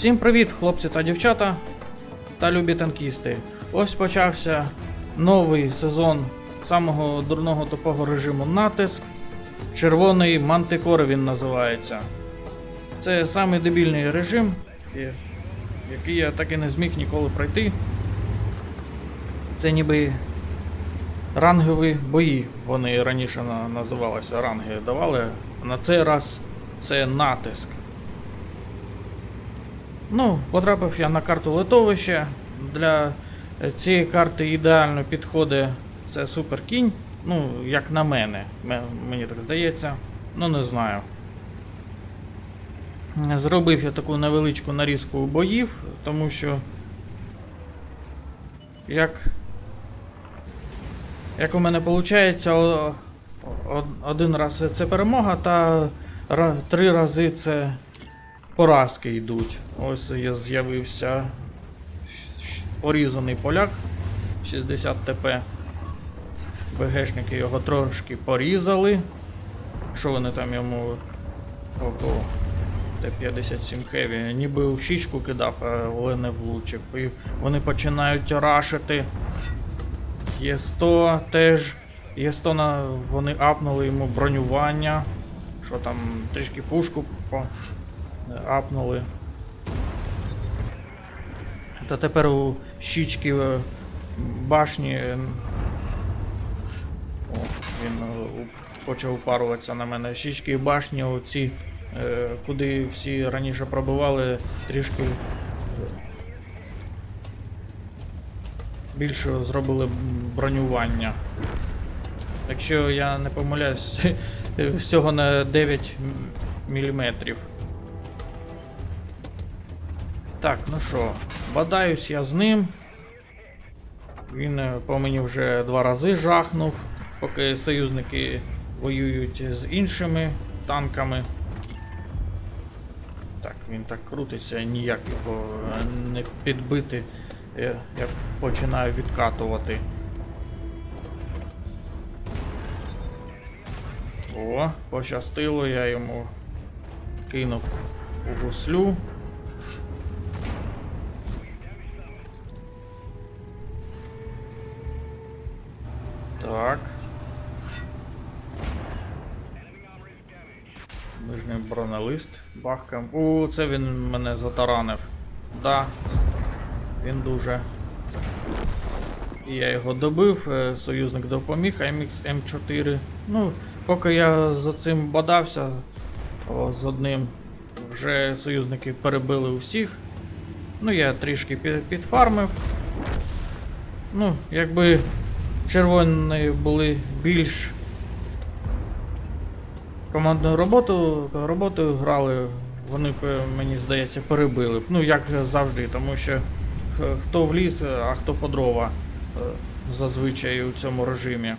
Всім привіт, хлопці та дівчата та любі танкісти. Ось почався новий сезон самого дурного тупого режиму натиск. Червоний мантикор він називається. Це самий дебільний режим, який я так і не зміг ніколи пройти. Це ніби рангові бої. Вони раніше називалися ранги давали. На цей раз це натиск. Ну, потрапив я на карту литовища. Для е, цієї карти ідеально підходить це супер кінь. Ну, як на мене, мені так здається. Ну, не знаю. Зробив я таку невеличку нарізку боїв, тому що як, як у мене виходить, один раз це перемога, та три рази це поразки йдуть. Ось я з'явився порізаний поляк 60 ТП. БГшники його трошки порізали. Що вони там йому ого, Т-57 Heavy, ніби у щічку кидав, але не влучив. І вони починають рашити. Є100 теж. Є100 на... вони апнули йому бронювання. Що там трішки пушку по... апнули. Та тепер у щічки е, башні. е, О, він е, у- упаруватися на мене. Щічки башні, оці, куди всі раніше пробивали, трішки більше зробили бронювання. Якщо я не помиляюсь, всього на 9 мм. Так, ну що, бадаюсь я з ним. Він е, по мені вже два рази жахнув, поки союзники воюють з іншими танками. Так, він так крутиться, ніяк його е, не підбити. Я, я починаю відкатувати. О, пощастило, я йому кинув у гуслю. Бахкам. О, це він мене затаранив. Да. Він дуже. Я його добив, е, союзник допоміг, MX М4. Ну, поки я за цим бодався о, з одним, вже союзники перебили усіх. Ну, я трішки підфармив. Ну, якби червоні були більш командною роботу, роботою грали, вони мені здається, перебили. Ну, як завжди, тому що хто в ліс, а хто по дрова е, зазвичай у цьому режимі.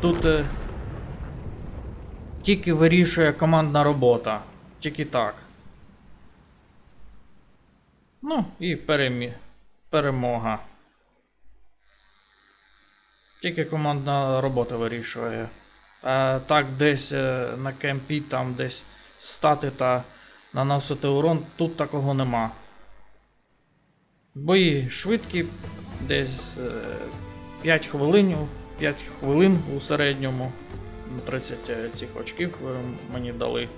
Тут е, тільки вирішує командна робота. Тільки так. Ну, і перемі... перемога. Тільки командна робота вирішує. А так десь е, на кемпі, там десь стати та наносити урон, тут такого нема. Бої швидкі, десь е, 5 хвилин, 5 хвилин у середньому. 30 цих очків е, мені дали.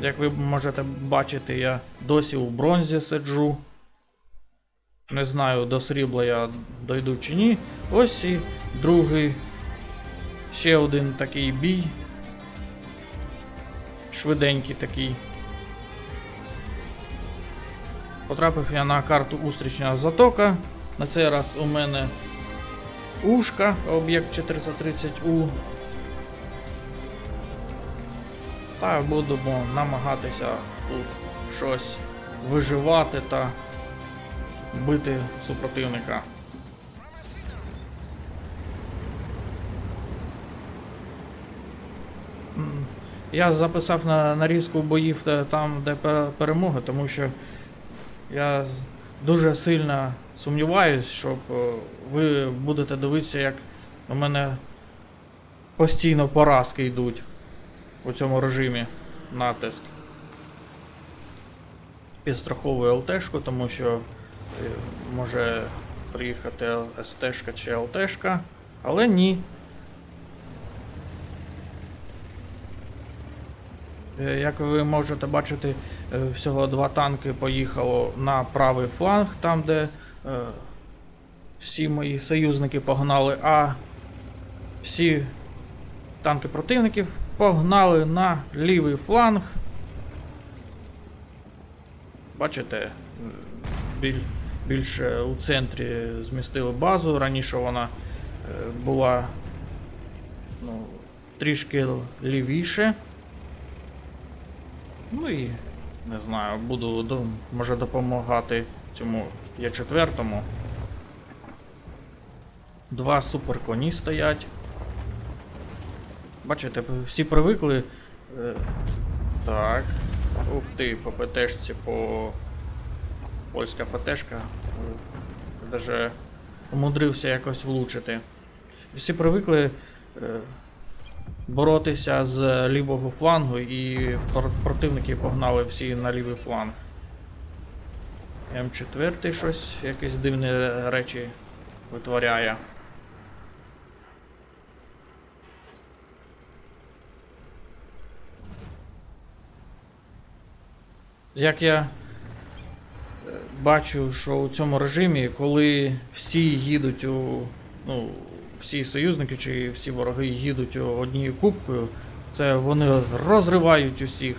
Як ви можете бачити, я досі у бронзі сиджу. Не знаю, до срібла я дойду чи ні. Ось і другий. Ще один такий бій. Швиденький такий. Потрапив я на карту Устрічна затока. На цей раз у мене Ушка, об'єкт 430У. Та будемо намагатися тут щось виживати та бити супротивника. М, Я записав на нарізку боїв е, там, де перемога, тому що я дуже сильно сумніваюсь, що е, ви будете дивитися, як у мене постійно поразки йдуть у цьому режимі натиск. підстраховую ЛТшку, тому що е, може приїхати СТшка чи ЛТшка, але ні. Як ви можете бачити, е, всього два танки поїхало на правий фланг, там де е, всі мої союзники погнали, а всі танки противників погнали на лівий фланг. Бачите, біль, більше у центрі змістили базу. Раніше вона е, була ну, трішки лівіше. Ну і не знаю, буду може допомагати цьому є четвертому. Два суперконі стоять. Бачите, всі привикли. е, Так. Ух ти, по ПТшці, по польська ПТшка. Даже умудрився якось влучити. Всі привикли е, боротися з лівого флангу і противники погнали всі на лівий фланг. М4 щось, якісь дивні речі витворяє. Як я е, бачу, що у цьому режимі, коли всі їдуть у. Ну, всі союзники чи всі вороги їдуть однією кубкою, це вони розривають усіх,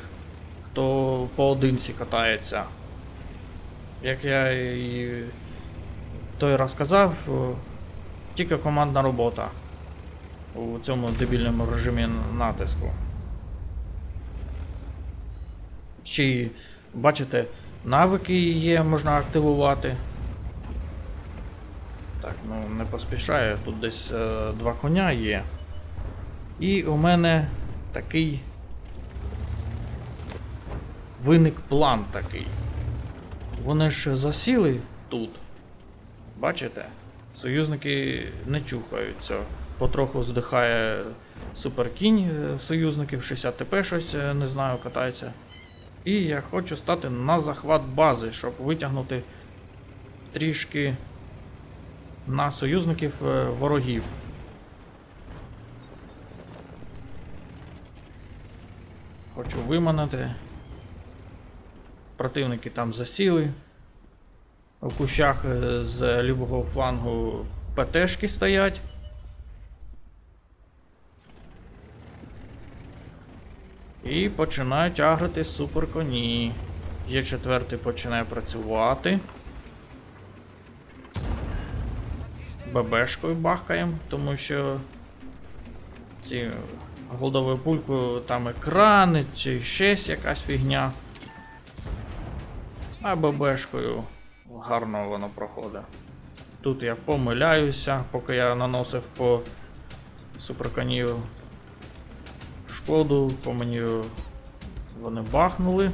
хто поодинці катається. Як я і той раз казав, тільки командна робота у цьому дебільному режимі натиску. Чи бачите, навики є, можна активувати. Так, ну не поспішаю, тут десь е, два коня є. І у мене такий виник план такий. Вони ж засіли тут. Бачите? Союзники не чухаються. Потроху здихає суперкінь е, союзників, 60 ТП щось е, не знаю, катається. І я хочу стати на захват бази, щоб витягнути трішки на союзників е, ворогів. Хочу виманити. Противники там засіли. У кущах е, з лівого флангу ПТшки стоять. І починають агрити суперконі. Є четвертий починає працювати. ББшкою бахкаємо, тому що ці голдовою пулькою там екрани чи щось якась фігня. А ББшкою гарно воно проходить. Тут я помиляюся, поки я наносив по суперконію шкоду, по мені вони бахнули.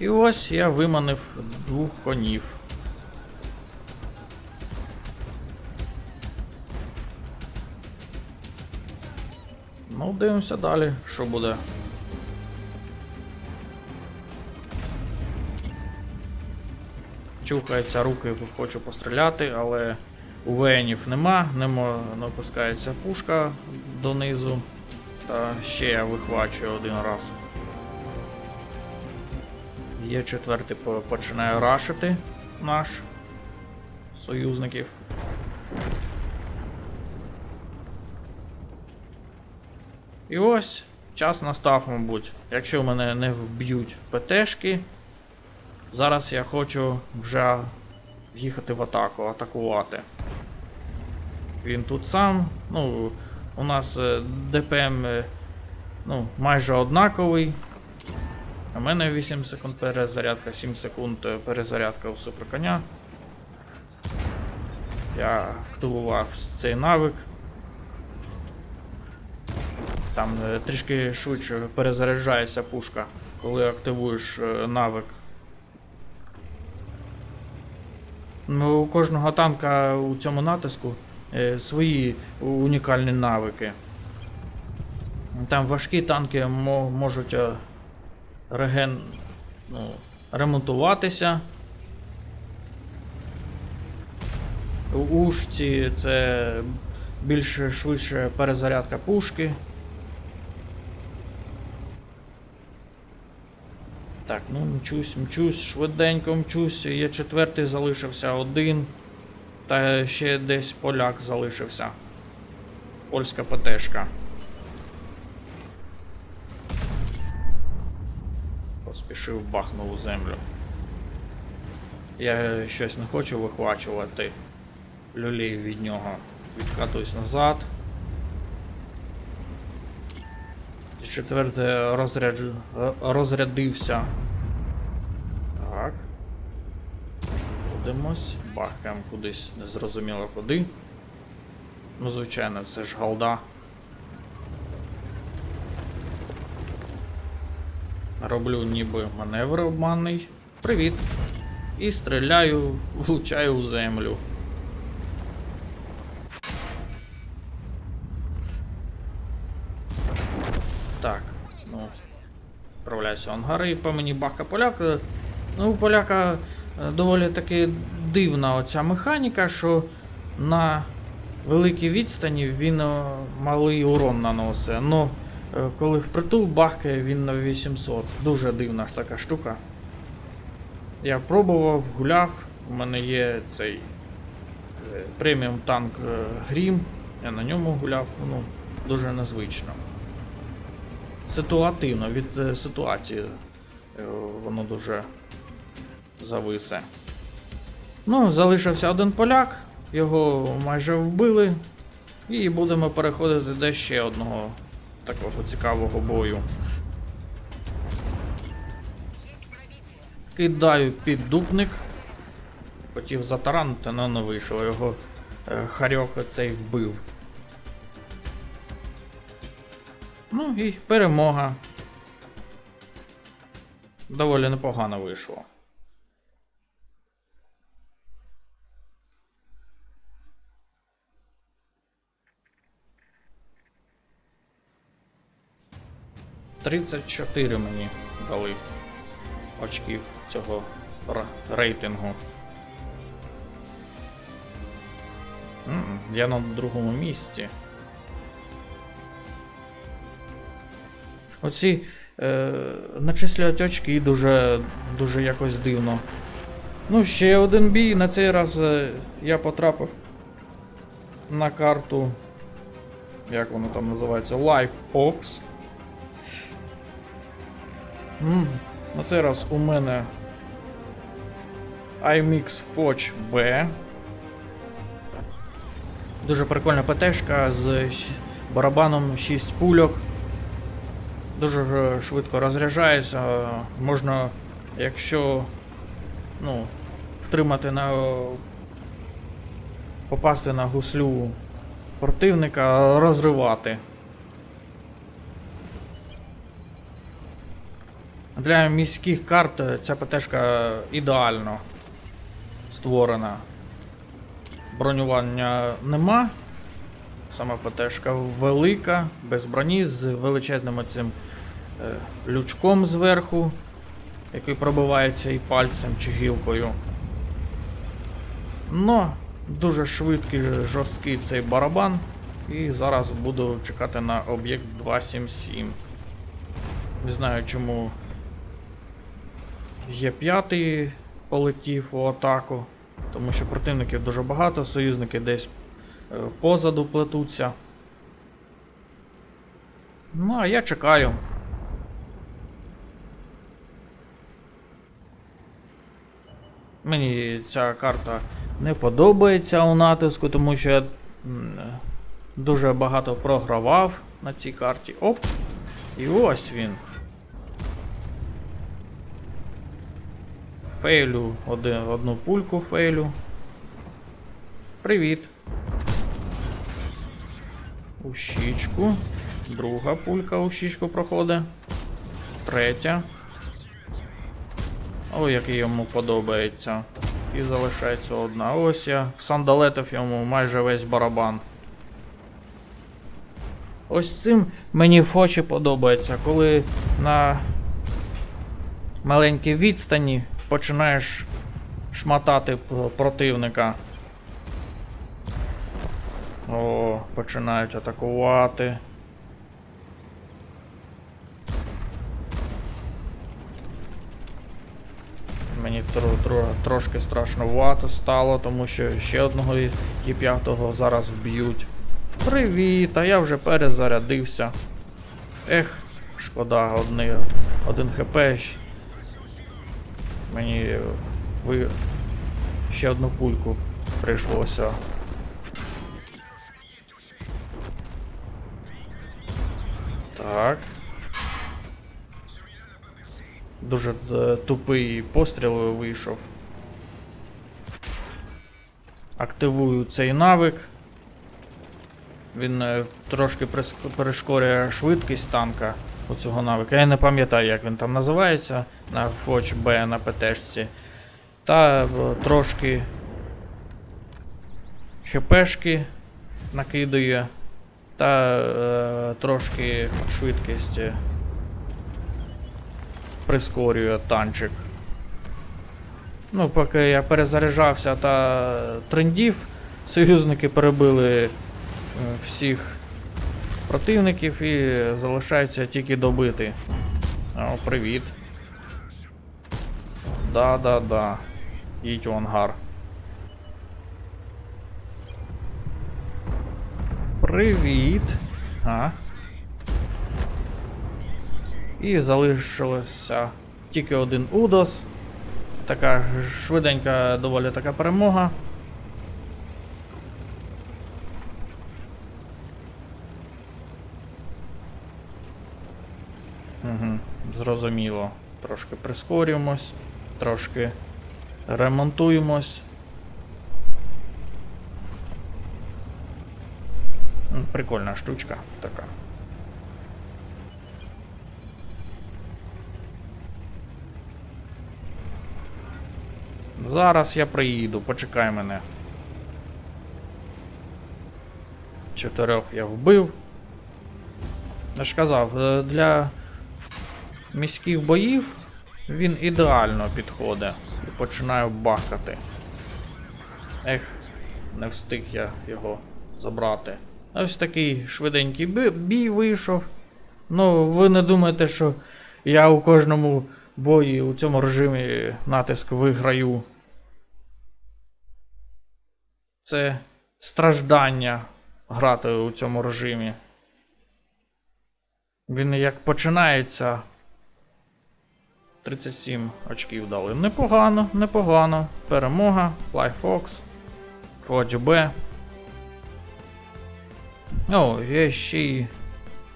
І ось я виманив двох конів. Ну, дивимося далі, що буде. Чухаються руки, хочу постріляти, але у венів нема, не, мо- не опускається пушка донизу. Та ще я вихвачую один раз. Є четвертий починає рашити наш союзників. І ось час настав, мабуть. Якщо мене не вб'ють ПТшки, зараз я хочу вже їхати в атаку, атакувати. Він тут сам. Ну, у нас е, ДПМ е, ну, майже однаковий. У мене 8 секунд перезарядка, 7 секунд е, перезарядка у суперконя. Я активував цей навик. Там е, трішки швидше перезаряджається пушка, коли активуєш е, навик. Ну, у кожного танка у цьому натиску е, свої унікальні навики. Там важкі танки мо- можуть реген, ну, ремонтуватися. У ушці це більше швидше перезарядка пушки. Так, ну мчусь, мчусь, швиденько мчусь. Є четвертий залишився один. Та ще десь поляк залишився. Польська ПТшка. Поспішив бахнув у землю. Я щось не хочу вихвачувати люлей від нього. Відкатуюсь назад. І Четверте розряд... розрядився. Так. Будемось. Бахаємо кудись незрозуміло куди. Ну, звичайно, це ж голда. Роблю ніби маневр обманний. Привіт. І стріляю, влучаю у землю. Відправляюся ангари, по мені бака поляка. Ну, у поляка е, доволі таки дивна оця механіка, що на великій відстані він е, малий урон наносить. Но е, коли впритул бахкає, він на 800. Дуже дивна така штука. Я пробував, гуляв, у мене є цей преміум танк Грім. Я на ньому гуляв, ну, дуже незвично. Ситуативно, від е, ситуації е, воно дуже зависе. Ну, залишився один поляк, його майже вбили. І будемо переходити до ще одного такого цікавого бою. Кидаю піддупник. Хотів затаранити, але не вийшло. Його е, харьок цей вбив. Ну і перемога. Доволі непогано вийшло. Тридцять чотири мені дали очків цього рейтингу. Я на другому місці. Оці е, начислюють очки дуже, дуже якось дивно. Ну, ще один бій. На цей раз е, я потрапив на карту. Як воно там називається? Life Ops. М, На цей раз у мене IMX Foch B. Дуже прикольна ПТшка з барабаном 6 пульок. Дуже швидко розряджається. Можна, якщо ну, втримати на попасти на гуслю противника, розривати. Для міських карт ця ПТшка ідеально створена. Бронювання нема. Сама ПТшка велика, без броні, з величезним цим е, лючком зверху, який пробивається і пальцем чи гілкою. Но дуже швидкий, жорсткий цей барабан. І зараз буду чекати на об'єкт 277. Не знаю чому є п'ятий полетів у атаку, тому що противників дуже багато, союзники десь е, позаду плетуться. Ну, а я чекаю. Мені ця карта не подобається у натиску, тому що я дуже багато програвав на цій карті. Оп! І ось він. Фейлю один, одну пульку фейлю. Привіт. У щічку. Друга пулька у щічку проходить. Третя. О, як йому подобається. І залишається одна. Ось я всандалетив йому майже весь барабан. Ось цим мені фочі подобається, коли на маленькій відстані починаєш шматати противника. О, починають атакувати. Трошки страшнувато стало, тому що ще одного і- п'ятого зараз вб'ють. Привіт, а я вже перезарядився. Ех, шкода, одни, один хп. Мені ви ще одну пульку прийшлося. Так. Дуже е, тупий постріл вийшов. Активую цей навик. Він е, трошки перешкорює швидкість танка у цього навика. Я не пам'ятаю, як він там називається на Фоч Б на ПТшці. Та е, трошки ХПшки накидує. Та е, трошки швидкість прискорює танчик. Ну, поки я перезаряджався та трендів, союзники перебили е, всіх противників і залишається тільки добити. О, привіт. Да-да-да. Їдь у ангар. Привіт. А. І залишилося тільки один Удос. Така швиденька, доволі така перемога. Угу, зрозуміло. Трошки прискорюємось, трошки ремонтуємось. Прикольна штучка така. Зараз я приїду, почекай мене. Чотирьох я вбив. Я ж казав, е, для міських боїв він ідеально підходить. І починаю бахкати. Ех, не встиг я його забрати. Ось такий швиденький бій вийшов. Ну, ви не думаєте, що я у кожному бої у цьому режимі натиск виграю. Це страждання грати у цьому режимі. Він як починається. 37 очків дали. Непогано, непогано. Перемога. FlyFox. Forge B. О, я ще й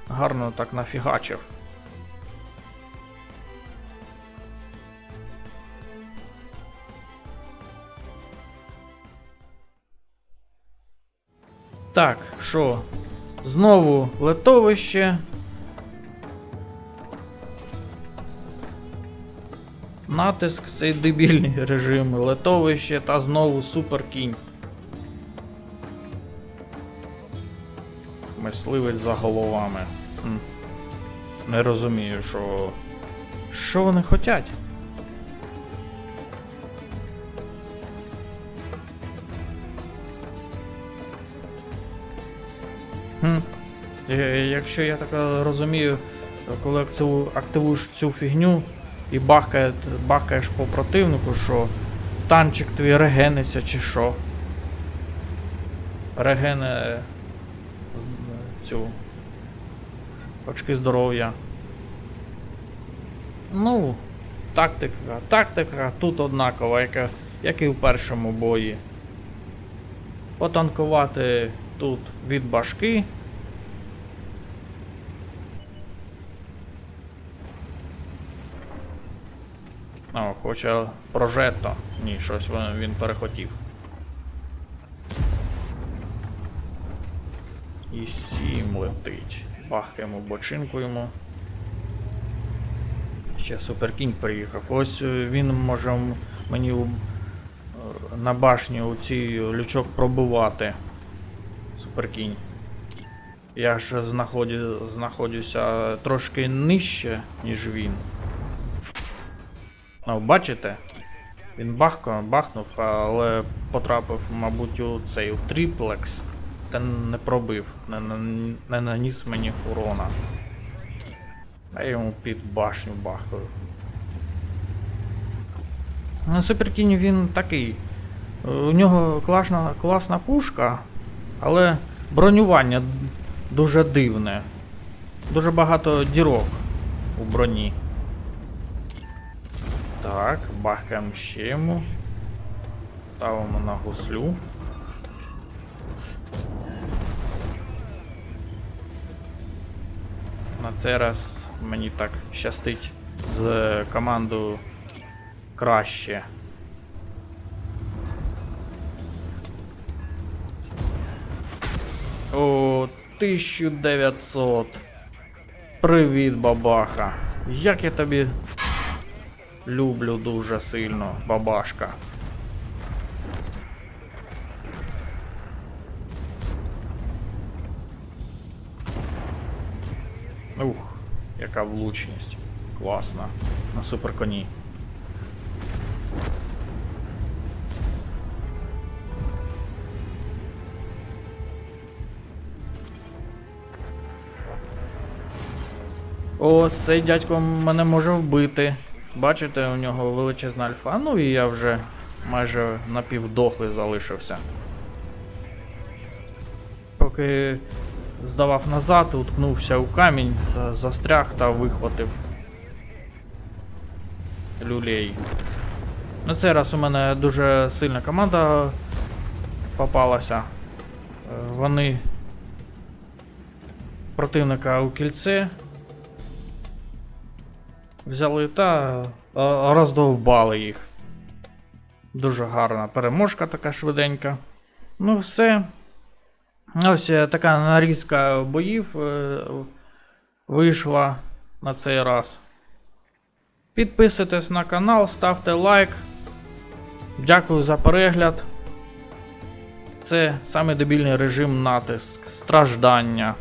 гарно так нафігачив. Так, що? Знову летовище. Натиск цей дебільний режим, летовище та знову суперкінь. Мисливець за головами. Не розумію, що. Що вони хотять? Якщо я так е, розумію, коли активуєш цю фігню і бахкає, бахкаєш по противнику, що танчик твій регениться чи що. Регене цю очки здоров'я. Ну, тактика, тактика тут однакова, як, як і в першому бої. Потанкувати тут від башки. О, хоче прожето. Ні, щось він, перехотів. І сім летить. Бахаємо бочинку йому. Ще суперкінь приїхав. Ось е, він може мені е, на башні у цій лючок пробувати. Суперкінь. Я ж знаходю, знаходжуся трошки нижче, ніж він. Ну, бачите? Він бахко, бахнув, але потрапив, мабуть, у цей у триплекс. Та не пробив, не, не, не наніс мені урона. А я йому під башню бахкаю. На Суперкіні він такий. У нього класна, класна пушка, але бронювання дуже дивне. Дуже багато дірок у броні. Так, бахаємо ще йому. Ставимо на гуслю. На цей раз мені так щастить з командою краще. О, 1900. Привіт, бабаха. Як я тобі люблю дуже сильно, бабашка. Ух, яка влучність. Класна. На суперконі. О, цей дядько мене може вбити. Бачите, у нього величезна альфа. Ну і я вже майже напівдохлий залишився. Поки здавав назад, уткнувся у камінь, та застряг та вихватив люлей. На цей раз у мене дуже сильна команда попалася. Е, Вони противника у кільце взяли та роздовбали їх. Дуже гарна переможка така швиденька. Ну, все. Ось е, така нарізка боїв е, вийшла на цей раз. Підписуйтесь на канал, ставте лайк. Дякую за перегляд. Це саме дебільний режим натиск, страждання.